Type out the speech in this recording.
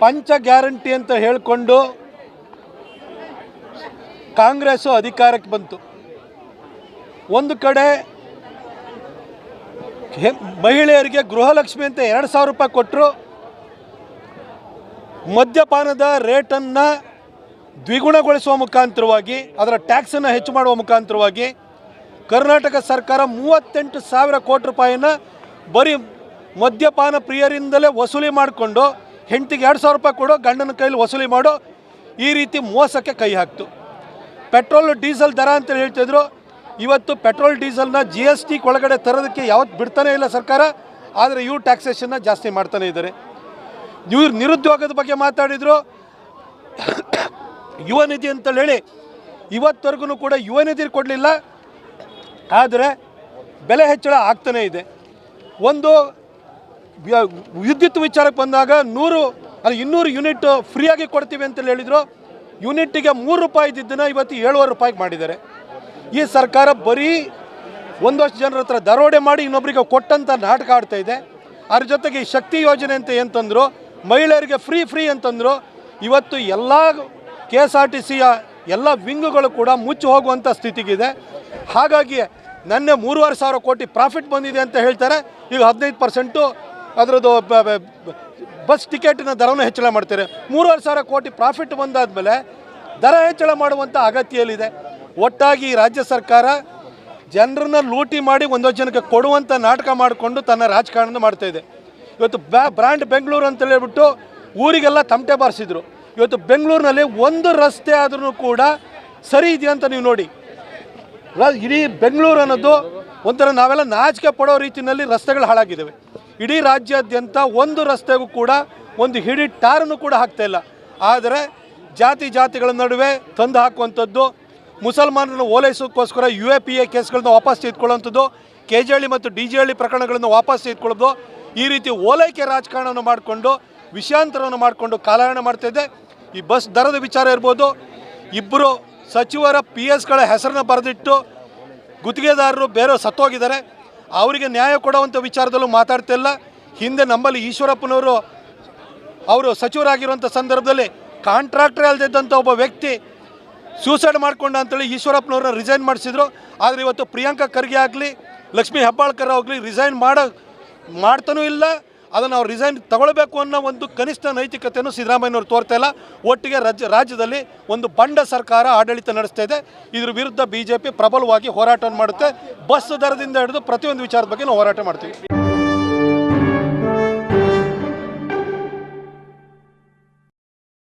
ಪಂಚ ಗ್ಯಾರಂಟಿ ಅಂತ ಹೇಳಿಕೊಂಡು ಕಾಂಗ್ರೆಸ್ಸು ಅಧಿಕಾರಕ್ಕೆ ಬಂತು. ಒಂದು ಕಡೆ ಮಹಿಳೆಯರಿಗೆ ಗೃಹಲಕ್ಷ್ಮಿ ಅಂತ ಎರಡು ಸಾವಿರ ರೂಪಾಯಿ ಕೊಟ್ಟರು ಮದ್ಯಪಾನದ ರೇಟನ್ನು ದ್ವಿಗುಣಗೊಳಿಸುವ ಮುಖಾಂತರವಾಗಿ, ಅದರ ಟ್ಯಾಕ್ಸನ್ನು ಹೆಚ್ಚು ಮಾಡುವ ಮುಖಾಂತರವಾಗಿ ಕರ್ನಾಟಕ ಸರ್ಕಾರ ಮೂವತ್ತೆಂಟು ಸಾವಿರ ಕೋಟಿ ರೂಪಾಯಿನ ಬರೀ ಮದ್ಯಪಾನ ಪ್ರಿಯರಿಂದಲೇ ವಸೂಲಿ ಮಾಡಿಕೊಂಡು ಹೆಂಡತಿಗೆ ಎರಡು ಸಾವಿರ ರೂಪಾಯಿ ಕೊಡೋ, ಗಂಡನ ಕೈಲಿ ವಸೂಲಿ ಮಾಡೋ. ಈ ರೀತಿ ಮೋಸಕ್ಕೆ ಕೈ ಹಾಕ್ತು. ಪೆಟ್ರೋಲ್, ಡೀಸೆಲ್ ದರ ಅಂತ ಹೇಳ್ತಿದ್ರು ಇವತ್ತು ಪೆಟ್ರೋಲ್, ಡೀಸೆಲ್ನ ಜಿ ಎಸ್ ಟಿ ಒಳಗಡೆ ತರೋದಕ್ಕೆ ಯಾವತ್ತು ಬಿಡ್ತಾನೇ ಇಲ್ಲ ಸರ್ಕಾರ, ಆದರೆ ಇವ್ರು ಟ್ಯಾಕ್ಸೇಷನ್ನ ಜಾಸ್ತಿ ಮಾಡ್ತಾನೆ ಇದ್ದಾರೆ. ಇವ್ರು ನಿರುದ್ಯೋಗದ ಬಗ್ಗೆ ಮಾತಾಡಿದರು. ಯುವ ನಿಧಿ ಅಂತೇಳಿ ಹೇಳಿ, ಇವತ್ತವರೆಗೂ ಕೂಡ ಯುವ ನಿಧಿ ಕೊಡಲಿಲ್ಲ. ಆದರೆ ಬೆಲೆ ಹೆಚ್ಚಳ ಆಗ್ತಾನೇ ಇದೆ. ಒಂದು ವಿದ್ಯುತ್ ವಿಚಾರಕ್ಕೆ ಬಂದಾಗ ನೂರು ಅದು ಇನ್ನೂರು ಯೂನಿಟ್ ಫ್ರೀಯಾಗಿ ಕೊಡ್ತೀವಿ ಅಂತ ಹೇಳಿದರು. ಯೂನಿಟ್ಟಿಗೆ ಮೂರು ರೂಪಾಯಿ ಇದ್ದಿದ್ದನ್ನು ಇವತ್ತು ಏಳುವರೆ ರೂಪಾಯಿಗೆ ಮಾಡಿದ್ದಾರೆ. ಈ ಸರ್ಕಾರ ಬರೀ ಒಂದಷ್ಟು ಜನರ ಹತ್ರ ದರೋಡೆ ಮಾಡಿ ಇನ್ನೊಬ್ಬರಿಗೆ ಕೊಟ್ಟಂತ ನಾಟಕ ಆಡ್ತಾ ಇದೆ. ಅದ್ರ ಜೊತೆಗೆ ಈ ಶಕ್ತಿ ಯೋಜನೆ ಅಂತ ಏನಂತಂದ್ರು ಮಹಿಳೆಯರಿಗೆ ಫ್ರೀ ಫ್ರೀ ಅಂತಂದರು ಇವತ್ತು ಎಲ್ಲ ಕೆ ಎಸ್ ಆರ್ ಟಿ ಸಿಯ ಎಲ್ಲ ವಿಂಗುಗಳು ಕೂಡ ಮುಚ್ಚಿ ಹೋಗುವಂಥ ಸ್ಥಿತಿಗಿದೆ. ಹಾಗಾಗಿ ನನ್ನ ಮೂರುವರೆ ಸಾವಿರ ಕೋಟಿ ಪ್ರಾಫಿಟ್ ಬಂದಿದೆ ಅಂತ ಹೇಳ್ತಾರೆ. ಈಗ ಹದಿನೈದು ಪರ್ಸೆಂಟು ಅದರದ್ದು ಬಸ್ ಟಿಕೆಟಿನ ದರವನ್ನು ಹೆಚ್ಚಳ ಮಾಡ್ತಾರೆ. ಮೂರುವರೆ ಸಾವಿರ ಕೋಟಿ ಪ್ರಾಫಿಟ್ ಬಂದಾದಮೇಲೆ ದರ ಹೆಚ್ಚಳ ಮಾಡುವಂಥ ಅಗತ್ಯಲ್ಲಿದೆ. ಒಟ್ಟಾಗಿ ಈ ರಾಜ್ಯ ಸರ್ಕಾರ ಜನರನ್ನ ಲೂಟಿ ಮಾಡಿ ಒಂದೊಂದು ಜನಕ್ಕೆ ಕೊಡುವಂಥ ನಾಟಕ ಮಾಡಿಕೊಂಡು ತನ್ನ ರಾಜಕಾರಣ ಮಾಡ್ತಾ ಇದೆ. ಇವತ್ತು ಬ್ಯಾ, ಬ್ರ್ಯಾಂಡ್ ಬೆಂಗಳೂರು ಅಂತ ಹೇಳಿಬಿಟ್ಟು ಊರಿಗೆಲ್ಲ ತಮಟೆ ಬಾರಿಸಿದ್ರು. ಇವತ್ತು ಬೆಂಗಳೂರಿನಲ್ಲಿ ಒಂದು ರಸ್ತೆ ಆದ್ರೂ ಕೂಡ ಸರಿ ಇದೆಯಾ ಅಂತ ನೀವು ನೋಡಿ. ಇಡೀ ಬೆಂಗಳೂರು ಅನ್ನೋದು ಒಂಥರ ನಾವೆಲ್ಲ ನಾಚಿಕೆ ಪಡೋ ರೀತಿಯಲ್ಲಿ ರಸ್ತೆಗಳು ಹಾಳಾಗಿದ್ದಾವೆ. ಇಡೀ ರಾಜ್ಯಾದ್ಯಂತ ಒಂದು ರಸ್ತೆಗೂ ಕೂಡ ಒಂದು ಹಿಡಿ ಟಾರನ್ನು ಕೂಡ ಹಾಕ್ತಾ ಇಲ್ಲ. ಆದರೆ ಜಾತಿ ಜಾತಿಗಳ ನಡುವೆ ತಂದು ಹಾಕುವಂಥದ್ದು, ಮುಸಲ್ಮಾನರನ್ನು ಓಲೈಸೋಕ್ಕೋಸ್ಕರ ಯು ಎ ಪಿ ಎ ಕೇಸ್ಗಳನ್ನ ವಾಪಸ್ ತೆಗೆದುಕೊಳ್ಳುವಂಥದ್ದು ಕೆ ಜಿ ಹಳ್ಳಿ ಮತ್ತು ಡಿ ಜೆ ಹಳ್ಳಿ ಪ್ರಕರಣಗಳನ್ನು ವಾಪಸ್ ತೆಗೆದುಕೊಳ್ಳೋದು ಈ ರೀತಿ ಓಲೈಕೆ ರಾಜಕಾರಣವನ್ನು ಮಾಡಿಕೊಂಡು ವಿಷಯಾಂತರವನ್ನು ಮಾಡಿಕೊಂಡು ಕಾಲಹರಣ ಮಾಡ್ತಾಯಿದೆ ಈ ಬಸ್ ದರದ ವಿಚಾರ ಇರ್ಬೋದು. ಇಬ್ಬರು ಸಚಿವರ ಪಿ ಎಸ್ಗಳ ಹೆಸರನ್ನ ಬರೆದಿಟ್ಟು ಗುತ್ತಿಗೆದಾರರು ಬೇರೆ ಸತ್ತೋಗಿದ್ದಾರೆ. ಅವರಿಗೆ ನ್ಯಾಯ ಕೊಡುವಂಥ ವಿಚಾರದಲ್ಲೂ ಮಾತಾಡ್ತಿಲ್ಲ ಹಿಂದೆ ನಮ್ಮಲ್ಲಿ ಈಶ್ವರಪ್ಪನವರು ಅವರು ಸಚಿವರಾಗಿರುವಂಥ ಸಂದರ್ಭದಲ್ಲಿ ಕಾಂಟ್ರಾಕ್ಟರ್ ಅಲ್ದಿದ್ದಂಥ ಒಬ್ಬ ವ್ಯಕ್ತಿ ಸೂಸೈಡ್ ಮಾಡ್ಕೊಂಡ ಅಂತೇಳಿ ಈಶ್ವರಪ್ಪನವ್ರನ್ನ ರಿಸೈನ್ ಮಾಡಿಸಿದ್ರು. ಆದರೆ ಇವತ್ತು ಪ್ರಿಯಾಂಕಾ ಖರ್ಗೆ ಆಗಲಿ, ಲಕ್ಷ್ಮೀ ಹೆಬ್ಬಾಳ್ಕರ್ ಆಗಲಿ ರಿಸೈನ್ ಮಾಡೋ ಮಾಡ್ತಾನೂ ಇಲ್ಲ. ಅದನ್ನು ಅವ್ರು ರಿಸೈನ್ ತಗೊಳ್ಬೇಕು ಅನ್ನೋ ಒಂದು ಕನಿಷ್ಠ ನೈತಿಕತೆಯನ್ನು ಸಿದ್ದರಾಮಯ್ಯನವರು ತೋರ್ತಾ ಇಲ್ಲ. ಒಟ್ಟಿಗೆ ರಾಜ್ಯ, ರಾಜ್ಯದಲ್ಲಿ ಒಂದು ಬಂಡ ಸರ್ಕಾರ ಆಡಳಿತ ನಡೆಸ್ತಾ ಇದೆ. ಇದ್ರ ವಿರುದ್ಧ ಬಿ ಪ್ರಬಲವಾಗಿ ಹೋರಾಟವನ್ನು ಮಾಡುತ್ತೆ. ಬಸ್ ದರದಿಂದ ಹಿಡಿದು ಪ್ರತಿಯೊಂದು ವಿಚಾರದ ಬಗ್ಗೆ ನಾವು ಹೋರಾಟ ಮಾಡ್ತೀವಿ.